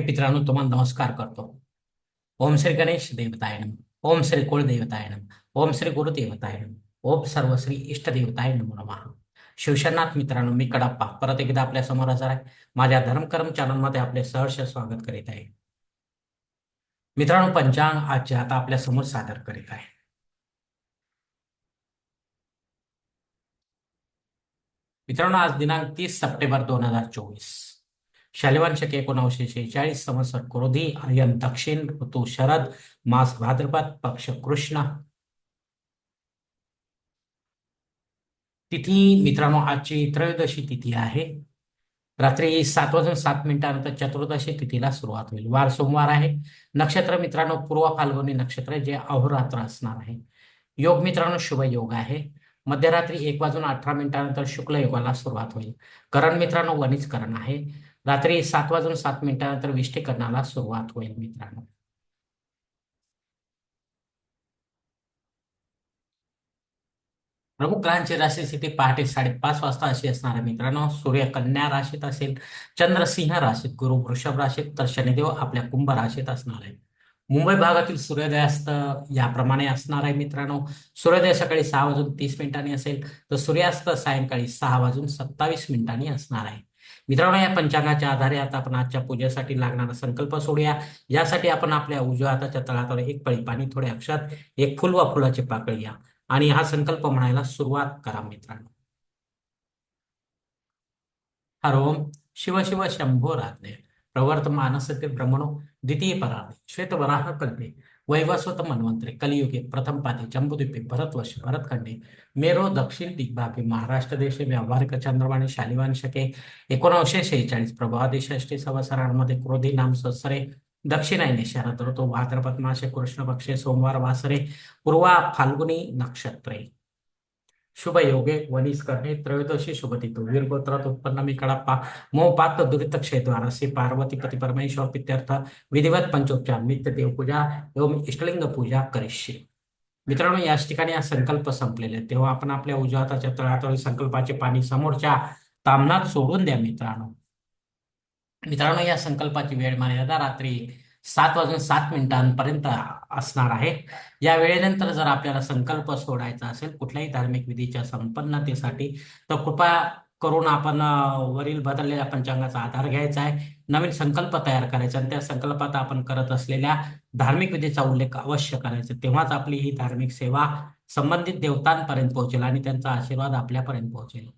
हे मित्रांनो नमस्कार करतो। ओम श्री गणेश देवताय नम। ओम श्री कुलदेवताय नम। ओम श्री गुरुदेवताय नम। ओम सर्व श्री इष्टदेवताय नमो नमः। शिवशरनाथ मित्रांनो, मी कडप्पा. परत एकदा आपल्या समोर हजर आहे. माझ्या धर्मकर्म चॅनलमध्ये आपले सहर्ष स्वागत करीत आहे. मित्रांनो, पंचांग आज आता आपल्या समोर सादर करीत आहे. मित्रांनो, आज दिनांक तीस सप्टेंबर दोन हज़ार चोवीस. शालिवान शके एकोणीसशे शेहेचाळीस संवत्सर क्रोधी आर्यन दक्षिण ऋतू शरद मास भाद्रपद पक्ष कृष्ण. तिथी मित्रांनो आजची त्रयोदशी तिथी आहे. रात्री सात वाजून सात मिनिटानंतर चतुर्दशी तिथीला सुरुवात होईल. वार सोमवार आहे. नक्षत्र मित्रांनो पूर्व फाल्गुनी नक्षत्र जे अहोरात्र असणार आहे. योग मित्रांनो शुभ योग आहे. मध्यरात्री एक वाजून अठरा मिनिटानंतर शुक्ल योगाला सुरुवात होईल. करण मित्रांनो वनिज करण आहे. रात्री सात वाजून सात मिनिटानंतर विष्टीकरणाला सुरुवात होईल मित्रांनो. प्रमुख ग्रहांची राशी स्थिती पहाटे साडेपाच वाजता अशी असणार आहे मित्रांनो. सूर्य कन्या राशीत असेल चंद्रसिंह राशीत गुरु वृषभ राशीत तर शनिदेव आपल्या कुंभ राशीत असणार आहे. मुंबई भागातील सूर्योदयास्त याप्रमाणे असणार आहे मित्रांनो. सूर्योदय सकाळी सहा वाजून तीस मिनिटांनी असेल तर सूर्यास्त सायंकाळी सहा वाजून सत्तावीस मिनिटांनी असणार आहे. मित्रांनो या पंचांगाच्या आधारे आता आपण आजच्या पूजेसाठी लागणारा संकल्प सोडूया. यासाठी आपण आपल्या उजव्या हाताच्या तळातळ एक पळी पाणी थोड्या अक्षात एक फुल वा फुलाची पाकळी या. आणि हा संकल्प म्हणायला सुरुवात करा मित्रांनो. हर ओम शिव शिव शंभो राधे. प्रवर्त मानसते ब्रह्मणो द्वितीय पराधे श्वेतवराह कल्पे वैवस्वत मन्वंतरे कलियुगे प्रथम पादे जम्बुद्वीपे भरतवर्ष भरतखंडे मेरो दक्षिण दिग्भागे महाराष्ट्र देशे व्यावहारिक चंद्रवाणी शालिवान शके एकोणीसशे शेहेचाळीस प्रभादेश सवसरांमध्ये क्रोधी नाम संवत्सरे दक्षिणायने शरद ऋतू भाद्रपद मासे कृष्ण पक्षे सोमवार वासरे पूर्वा फाल्गुनी नक्षत्रे. शुभ योगे वनिस करणे त्रयोदशी शुभ तिथू वीरगोत्रात उत्पन्न मी कडप्पा मोपात दुरित क्षेद्वार असे पार्वती पती परमेश्वर पित्यर्थ विधिवत पंचोपचार नित्य देवपूजा एवं इष्टलिंग पूजा करिष्ये मित्रांनो याच ठिकाणी हा संकल्प संपलेले आहेत. तेव्हा आपण आपल्या उजवाताच्या तळातळी संकल्पाचे पाणी समोरच्या तामनात सोडून द्या मित्रांनो मित्रांनो या संकल्पाची वेळ मर्यादा रात्री सात वाजून सात मिनिटांपर्यंत असणार आहे. या वेळेनंतर जर आपल्याला संकल्प सोडायचा असेल कुठल्याही धार्मिक विधीच्या संपन्नतेसाठी तर कृपया करून आपण वरील बदललेल्या पंचांगाचा आधार घ्यायचा आहे. नवीन संकल्प तयार करायचा आणि त्या संकल्पात आपण करत असलेल्या धार्मिक विधीचा उल्लेख अवश्य करायचा. तेव्हाच आपली ही धार्मिक सेवा संबंधित देवतांपर्यंत पोहोचेल आणि त्यांचा आशीर्वाद आपल्यापर्यंत पोहोचेल.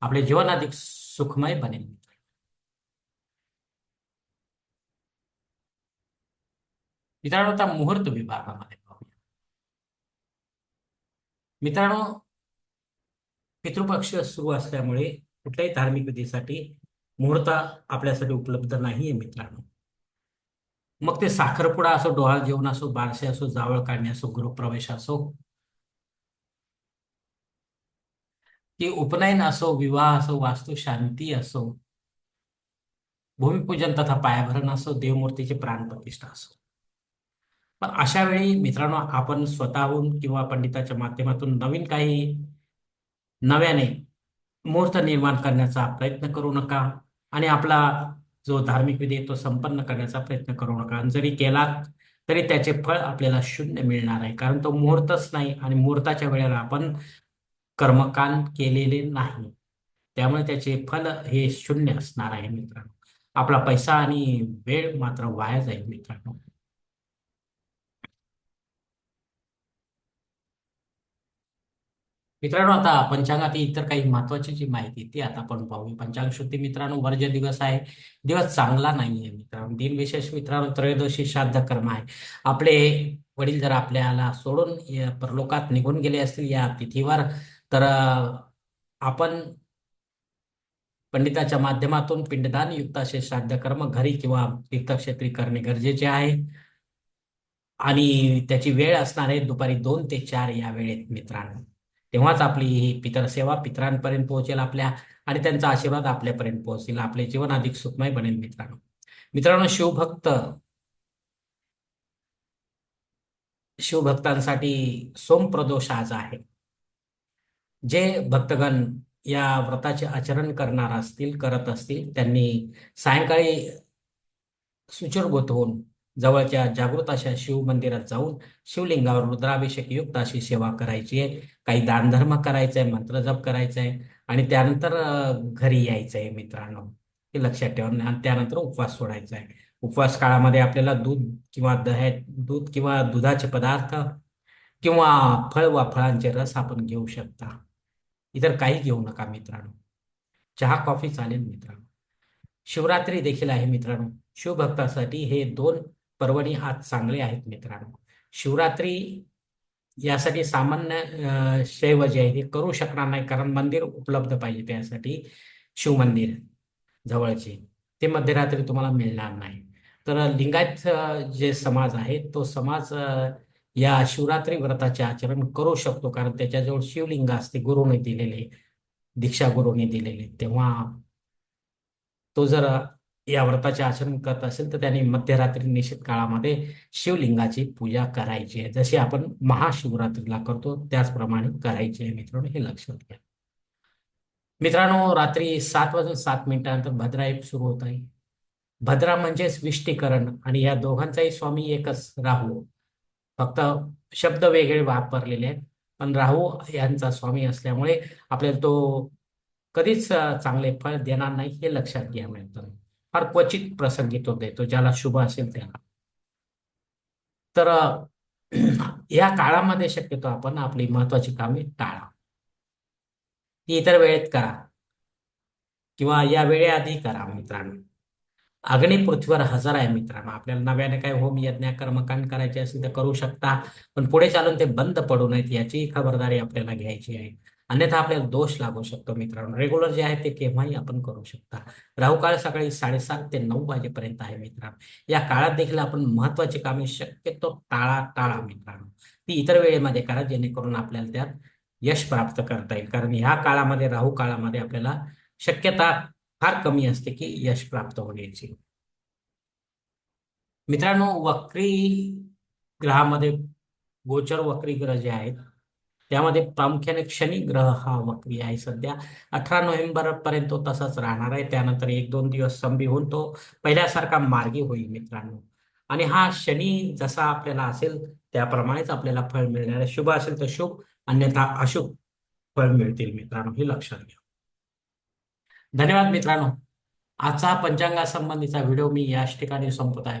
आपले जीवन अधिक सुखमय बनेल. मित्रांनो आता मुहूर्त विभागामध्ये पाहूया. मित्रांनो पितृपक्ष सुरू असल्यामुळे कुठल्याही धार्मिक विधीसाठी मुहूर्त आपल्यासाठी उपलब्ध नाहीये मित्रांनो. मग ते साखरपुडा असो डोहाळ जेवण असो बारसे असो जावळ काढणे असो गृहप्रवेश असो की उपनयन असो विवाह असो वास्तू शांती असो भूमिपूजन तथा पायाभरण असो देवमूर्तीची प्राणप्रतिष्ठा असो. पण अशा वेळी मित्रांनो आपण स्वतःहून किंवा पंडिताच्या माध्यमातून नवीन काही नव्याने मुहूर्त निर्माण करण्याचा प्रयत्न करू नका आणि आपला जो धार्मिक विधी आहे तो संपन्न करण्याचा प्रयत्न करू नका. आणि जरी केलात तरी त्याचे फळ आपल्याला शून्य मिळणार आहे. कारण तो मुहूर्तच नाही आणि मुहूर्ताच्या वेळेला आपण कर्मकांड केलेले नाही. त्यामुळे त्याचे फल हे शून्य असणार आहे मित्रांनो. आपला पैसा आणि वेळ मात्र वाया जाईल मित्रांनो. मित्रांनो आता पंचांगातील इतर काही महत्वाची जी माहिती ती आता आपण पाहूया. पंचांग शुद्धी मित्रांनो वर्ज दिवस आहे. दिवस चांगला नाहीये मित्रांनो. दिनविशेष मित्रांनो त्रयोदशी श्राद्ध कर्म आहे. आपले वडील जर आपल्याला सोडून परलोकात निघून गेले असतील या तिथीवर तर आपण पंडिताच्या माध्यमातून पिंडदान युक्त असे श्राद्ध कर्म घरी किंवा तीर्थक्षेत्री करणे गरजेचे आहे. आणि त्याची वेळ असणार आहे दुपारी दोन ते चार या वेळेत मित्रांनो. तेव्हाच आपली ही पितर सेवा पितरांपर्यंत पोहोचेल आपल्या आणि त्यांचा आशीर्वाद आपल्यापर्यंत पोहोचेल. आपले जीवन अधिक सुखमय बनेल मित्रांनो. मित्रांनो शिवभक्त शिवभक्तांसाठी सोमप्रदोष आज आहे. जे भक्तगण या व्रताचे आचरण करणार असतील करत असतील त्यांनी सायंकाळी सुचिरभूत होऊन जवळच्या जागृत अशा शिव मंदिरात जाऊन शिवलिंगावर रुद्राभिषेक युक्त अशी सेवा करायची आहे. काही दानधर्म करायचा आहे मंत्र जप करायचा आहे आणि त्यानंतर घरी यायचं आहे मित्रांनो. हे लक्षात ठेवा आणि त्यानंतर उपवास सोडायचा आहे उपवास काळामध्ये आपल्याला दूध किंवा दह्या दूध किंवा दुधाचे पदार्थ किंवा फळ वा फळांचे रस आपण घेऊ शकता. इतर काही घेऊ नका मित्रांनो. चहा कॉफी चालेल मित्रांनो. शिवरात्री देखील आहे मित्रांनो. शिवभक्तासाठी हे दोन पर्वणी हा चांगले आहेत मित्रांनो. शिवरात्री यासाठी सामान्य शैव जे आहे ते करू शकणार नाही कारण मंदिर उपलब्ध पाहिजे त्यासाठी. शिवमंदिर जवळचे. ते मध्यरात्री तुम्हाला मिळणार नाही. तर लिंगायत जे समाज आहे तो समाज या शिवरात्री व्रताचे आचरण करू शकतो. कारण त्याच्याजवळ शिवलिंग असते. गुरुने दिलेले दीक्षा गुरुने दिलेले. तेव्हा तो जर या व्रताचे आचरण करत असेल तर त्यांनी मध्यरात्री निश्चित काळामध्ये शिवलिंगाची पूजा करायची आहे. जशी आपण महाशिवरात्रीला करतो त्याचप्रमाणे करायची आहे मित्रांनो हे लक्षात घ्या. मित्रांनो रात्री सात वाजून सात मिनिटानंतर भद्रा एक सुरू होत आहे. भद्रा म्हणजेच विष्टीकरण आणि या दोघांचाही स्वामी एकच राहू. फक्त शब्द वेगळे वापरलेले आहेत पण राहू यांचा स्वामी असल्यामुळे आपल्याला तो कधीच चांगले फळ देणार नाही हे लक्षात घ्या मित्रांनो. फार क्वचित प्रसंगी तो देतो ज्याला शुभ असेल त्याला. तर या काळामध्ये शक्यतो आपण आपली महत्वाची कामे टाळा. ती इतर वेळेत करा. किंवा या वेळेआधी करा मित्रांनो. अग्नी पृथ्वीवर हजर आहे मित्रांनो. आपल्याला नव्याने काय होम यज्ञ कर्मकांड करायचे असेल तर करू शकता. पण पुढे चालून ते बंद पडू नयेत याची खबरदारी आपल्याला घ्यायची आहे. अन्यथा आपल्याला दोष लागू शकतो मित्रांनो. रेग्युलर जे आहे ते केव्हाही आपण करू शकता. राहू काळ सकाळी साडेसात ते नऊ वाजेपर्यंत आहे मित्रांनो. या काळात देखील आपण महत्वाची कामे शक्यतो टाळा टाळा मित्रांनो. ती इतर वेळेमध्ये करा जेणेकरून आपल्याला त्यात यश प्राप्त करता येईल. कारण ह्या काळामध्ये राहू काळामध्ये आपल्याला शक्यता फार कमी असते की यश प्राप्त होण्याची. मित्रांनो वक्री ग्रहामध्ये गोचर वक्री ग्रह जे आहेत त्यामध्ये प्रामुख्याने शनी ग्रह हा वक्री आहे सध्या. अठरा नोव्हेंबर पर्यंत तो तसाच राहणार आहे. त्यानंतर एक दोन दिवस संभी होऊन तो पहिल्यासारखा मार्गी होईल मित्रांनो. आणि हा शनी जसा आपल्याला असेल त्याप्रमाणेच आपल्याला फळ मिळणार आहे. शुभ असेल तर शुभ अन्यथा अशुभ फळ मिळतील मित्रांनो. हे लक्षात घ्या. धन्यवाद मित्रांनो. आजचा पंचांगासंबंधीचा व्हिडिओ मी याच ठिकाणी संपत आहे.